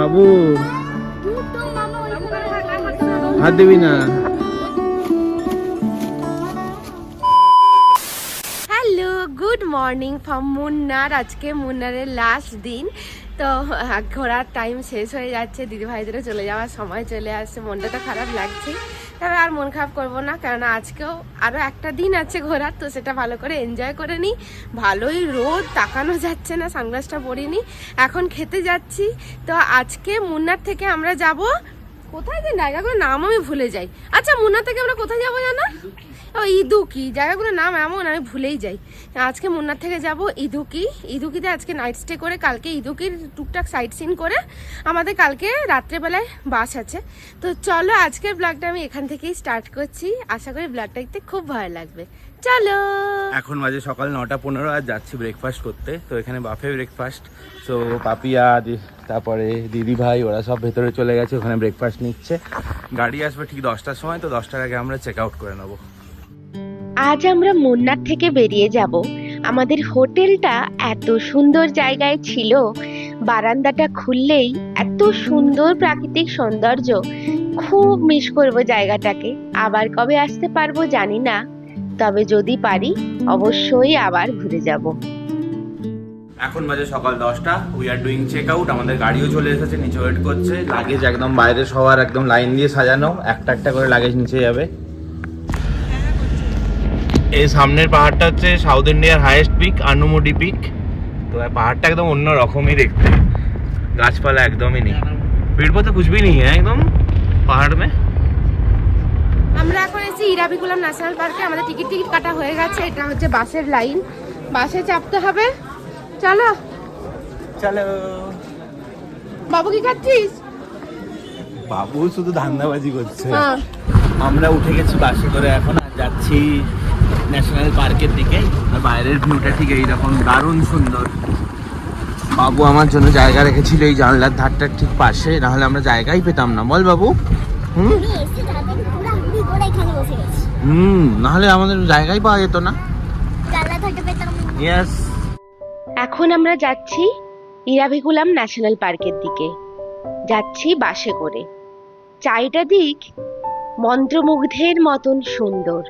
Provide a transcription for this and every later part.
বাবু হাত দিবি না। Hello, good morning from Munnar. আজকে মুন্নারের লাস্ট দিন। তো ঘোরার টাইম শেষ হয়ে যাচ্ছে। দিদিভাইদেরও চলে যাওয়ার সময় চলে আসছে। মনটা তো খারাপ লাগছে তবে আর মন খারাপ করব না, কেননা আজকেও আরও একটা দিন আছে ঘোরার, তো সেটা ভালো করে এনজয় করে নিই। ভালোই রোদ, তাকানো যাচ্ছে না, সানগ্লাসটা পরিনি এখন খেতে যাচ্ছি, তো আজকে মুন্নার থেকে আমরা যাব। কোথায় যে জায়গাগুলোর নাম আমি ভুলে যাই। আচ্ছা মুন্নার থেকে আমরা কোথায় যাব জানো? ইদুকি, জায়গাগুলোর নাম এমন, আমি ভুলেই যাই। আজকে মুন্নার থেকে যাব ইদুকি। ইদুকিতে আজকে নাইট স্টে করে কালকে ইদুকির টুকটাক সাইট সিন করে আমাদের কালকে রাত্রেবেলায় বাস আছে। তো চলো আজকের ব্লগটা আমি এখান থেকেই স্টার্ট করছি। আশা করি ব্লগটা দেখতে খুব ভালো লাগবে। চলো! এখন বাজে সকাল নটা পনেরো আর যাচ্ছি ব্রেকফাস্ট করতে। তো এখানে বাফে ব্রেকফাস্ট তো পাপিয়া তারপরে দিদি ভাই, ওরা সব ভেতরে চলে গেছে, ওখানে ব্রেকফাস্ট নিচ্ছে। গাড়ি আসবে ঠিক দশটার সময়, তো দশটার আগে আমরা চেক আউট করে নেব। আজ আমরা মুন্নার থেকে বেরিয়ে যাব। আমাদের হোটেলটা এত সুন্দর জায়গায় ছিল, বারান্দাটা খুললেই এত সুন্দর প্রাকৃতিক সৌন্দর্য। খুব মিস করব জায়গাটাকে। আবার কবে আসতে পারব জানি না। তবে যদি পারি, অবশ্যই আবার ঘুরে যাব। এখন বাজে সকাল দশটা। We are doing check out আমাদের গাড়িও চলে এসেছে, নিচে ওয়েট করছে। লাগেজ একদম বাইরে সবার একদম লাইন দিয়ে সাজানো। একটা একটা করে লাগেজ নিচে যাবে। এই সামনের পাহাড়টা হচ্ছে সাউথ ইন্ডিয়ার হায়েস্ট পিক আনুমুডি পিক তো পাহাড়টা একদম অন্য রকমই দেখতে। গাছপালা একদমই নেই। পেড় তো কুচবি নেই হ্যাঁ একদম? পাহাড় মে? আমরা এখন এসে ইরাবিকুলাম ন্যাশনাল পার্কে। আমাদের টিকিট টিকিট কাটা হয়ে গেছে। এটা হচ্ছে বাসের লাইন। বাসে চাপতে হবে। চলো। চলো। বাবু কি করছিস বাবু শুধু ধান্দাবাজি করছে। হ্যাঁ। আমরা উঠে গেছি বাসে করে এখন আর যাচ্ছি ন্যাশনাল পার্কের দিকে। আর বাইরের ভিউটা ঠিক এইরকম দারুণ সুন্দর। বাবু আমার জন্য জায়গা রেখেছিল এই জানলার ধারটার ঠিক পাশে। না হলে আমরা জায়গাই পেতাম না। বল বাবু। হুম? হুম না হলে আমাদের জায়গাই পাওয়া যেত না। ইয়েস এখন আমরা যাচ্ছি ইরাভিকুলাম ন্যাশনাল পার্কের দিকে। যাচ্ছি বাসে করে। চাইটা দিক মন্ত্রমুগ্ধের মতন সুন্দর।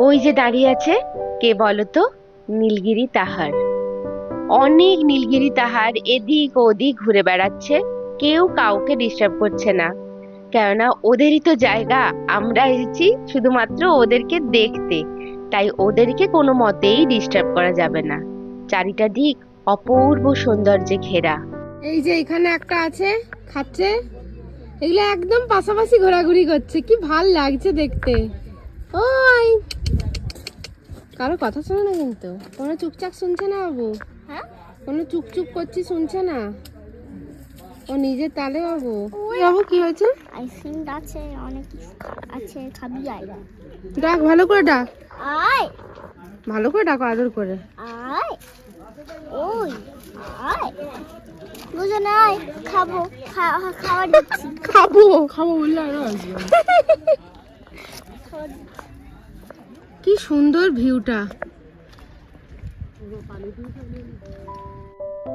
ওই যে দাঁড়িয়ে আছে, কে বলতো নীলগিরি তাহার। অনেক নীলগিরি তাহার এদিক ওদিক ঘুরে বেড়াচ্ছে, কেউ কাউকে ডিস্টার্ব করছে না। কেননা ওদেরই তো জায়গা, আমরা এসেছি শুধুমাত্র ওদেরকে দেখতে। তাই ওদেরকে কোনো মতেই ডিস্টার্ব করা যাবে না। চারিটা দিক অপূর্ব সৌন্দর্যে ঘেরা। এই যে এখানে একটা আছে, খাচ্ছে। এগুলো একদম পাশাপাশি ঘোরাঘুরি করছে, কি ভালো লাগছে দেখতে। কারও কথা শোনে না কিন্তু। কোনো চুপচাপ শুনছে না বাবু? হ্যাঁ? কোনো চুপচুপ করছি শুনছে না? ও নিজের তালে বাবু? বাবু কি হয়েছে? আইসক্রিম আছে অনেক কিছু আছে খাবি আয়। ডাক ভালো করে ডাক। আয়। ভালো করে ডাকো আদর করে। আয়। ওই আয়। দুজনে আয় খাব খা- খাবার দিচ্ছি। খাব খাব বললে আরও আসবে। কি সুন্দর ভিউটা।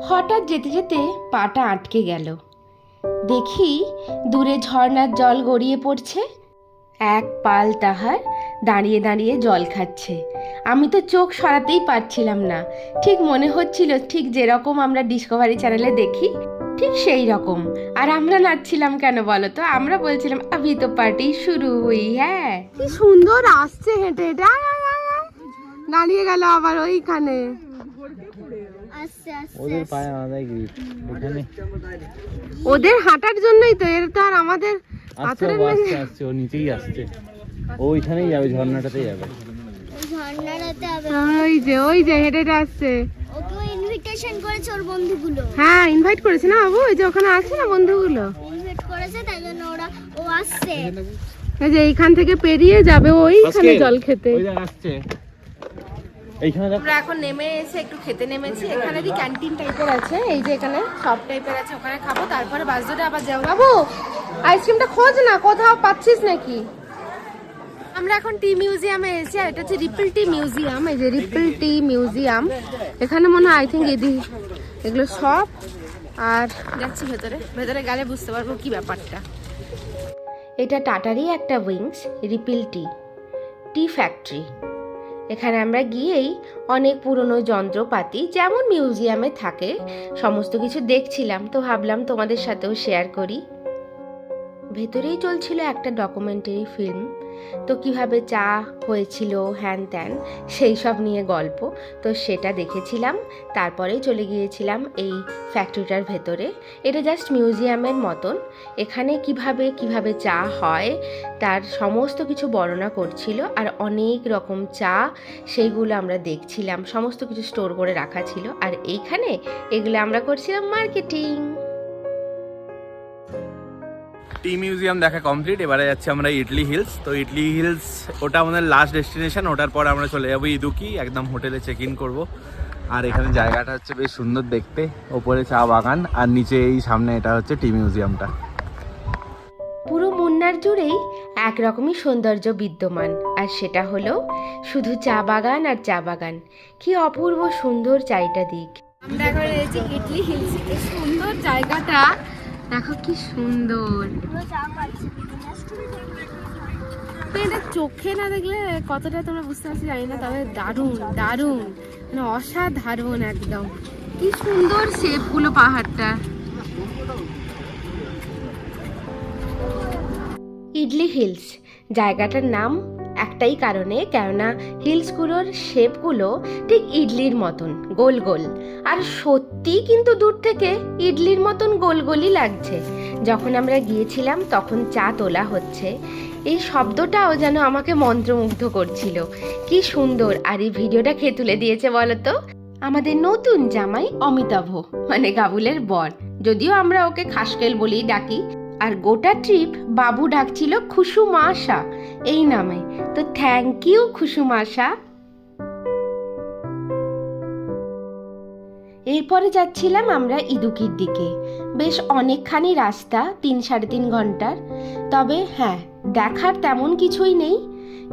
হঠাৎ যেতে যেতে পাটা আটকে গেল। দেখি দূরে ঝর্ণার জল গড়িয়ে পড়ছে। এক পাল তাহার দাঁড়িয়ে দাঁড়িয়ে জল খাচ্ছে। আমি তো চোখ সরাতেই পারছিলাম না। ঠিক মনে হচ্ছিল, ঠিক যেরকম আমরা ডিসকভারি চ্যানেলে দেখি ঠিক সেই রকম। আর আমরা নাচছিলাম কেন বলো তো? আমরা বলছিলাম আভি তো পার্টি শুরু হুই হ্যাঁ। কি সুন্দর আসছে হেঁটে হেঁটে। দাঁড়িয়ে গেল আবার ওইখানে। ওদের পায়ে আলাদাই গ্রিপ এখানে। ওদের হাঁটার জন্যই তো এর তো আর আমাদের পাথরের ও আসছে আসছে ও নিচেই আসছে। ওইখানেই যাবে ঝর্ণাটাতেই যাবে। ওই ঝর্ণাটাতে যে ওই যে হেঁটে হেঁটে আসছে ওকে ইনভিটেশন করেছে ওর বন্ধুগুলো। হ্যাঁ ইনভাইট করেছে না বাবু? ওই যে ওখানে আছে না বন্ধুগুলো? ইনভাইট করেছে তাই জন্য ওরা ও আসছে। এই যে এইখান থেকে পেরিয়ে যাবে ওইখানে জল খেতে। ওই আসছে। এইখানে আমরা এখন নেমে এসে একটু খেতে নেমেছি। এখানে কি ক্যান্টিন টাইপের আছে? এই যে এখানে সব টাইপের আছে ওখানে খাব। তারপরে বাস ধরে আবার যাব। বাবু আইসক্রিমটা খোঁজ না কোথাও পাচ্ছিস নাকি? আমরা এখন টি মিউজিয়ামে এসেছি, আর এটা হচ্ছে রিপল টি মিউজিয়াম, এই যে রিপল টি মিউজিয়াম। এখানে মনে হয় আই থিঙ্ক এদি, এগুলো সব। আর যাচ্ছি ভেতরে ভেতরে গেলে বুঝতে পারব কি ব্যাপারটা। এটা টাটারই একটা উইংস, রিপিল টি টি ফ্যাক্টরি। এখানে আমরা গিয়েই অনেক পুরনো যন্ত্রপাতি, যেমন মিউজিয়ামে থাকে, সমস্ত কিছু দেখছিলাম। তো ভাবলাম তোমাদের সাথেও শেয়ার করি। ভেতরেই চলছিল একটা ডকুমেন্টারি ফিল্ম তো কীভাবে চা হয়েছিল হ্যান ত্যান, সেই সব নিয়ে গল্প। তো সেটা দেখেছিলাম, তারপরেই চলে গিয়েছিলাম এই ফ্যাক্টরিটার ভেতরে। এটা জাস্ট মিউজিয়ামের মতন। এখানে কীভাবে কীভাবে চা হয়, তার সমস্ত কিছু বর্ণনা করছিল। আর অনেক রকম চা, সেইগুলো আমরা দেখছিলাম। সমস্ত কিছু স্টোর করে রাখা ছিল। আর এইখানে এগুলো আমরা করছিলাম মার্কেটিং টি মিউজিয়াম দেখা কমপ্লিট এবারে যাচ্ছি আমরা ইডলি হিলস। তো ইডলি হিলস ওটা আমাদের লাস্ট ডেস্টিনেশন ওটার পর আমরা চলে যাব ইদুকি একদম হোটেলে চেক ইন করব। আর এখানে জায়গাটা হচ্ছে বেশ সুন্দর দেখতে ওপরে চা বাগান আর নিচে এই সামনে এটা হচ্ছে টি মিউজিয়ামটা। পুরো মুন্নার জুড়েই একরকমই সৌন্দর্য বিদ্যমান আর সেটা হলো শুধু চা বাগান আর চা বাগান। কি অপূর্ব সুন্দর চাইটা দিক। আমরা এখন রয়েছি ইডলি হিলস কি সুন্দর জায়গাটা। দেখো কি সুন্দর। এটা চোখে না দেখলে কতটা তোমরা বুঝতে পারছি জানি না তবে দারুণ দারুণ। মানে অসাধারণ একদম। কি সুন্দর শেপগুলো পাহাড়টা। ইডলি হিলস জায়গাটার নাম একটাই কারণে কেননা হিলসগুলোর শেপগুলো ঠিক ইডলির মতন গোল গোল। আর সত্যি কিন্তু দূর থেকে ইডলির মতন গোল গোলই লাগছে। যখন আমরা গিয়েছিলাম, তখন চা তোলা হচ্ছে। এই শব্দটাও যেন আমাকে মন্ত্রমুগ্ধ করছিল। কি সুন্দর! আর এই ভিডিওটা খেয়ে তুলে দিয়েছে বলতো? আমাদের নতুন জামাই অমিতাভ মানে গাবুলের বর। যদিও আমরা ওকে খাসকেল বলেই ডাকি। আর গোটা ট্রিপ বাবু ডাকছিল খুশুমাশা এই নামে। তো থ্যাংক ইউ খুশুমাশা এরপরে যাচ্ছিলাম আমরা ইদুকির দিকে। বেশ অনেকখানি রাস্তা, তিন সাড়ে তিন ঘণ্টার। তবে হ্যাঁ দেখার তেমন কিছুই নেই,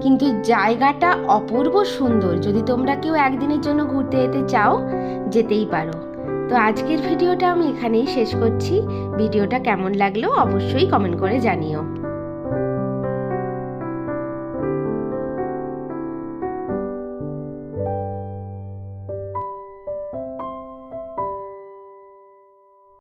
কিন্তু জায়গাটা অপূর্ব সুন্দর। যদি তোমরা কেউ একদিনের জন্য ঘুরতে যেতে চাও, যেতেই পারো। তো আজকের ভিডিওটা আমি এখানেই শেষ করছি। ভিডিওটা কেমন লাগল অবশ্যই কমেন্ট করে জানিও।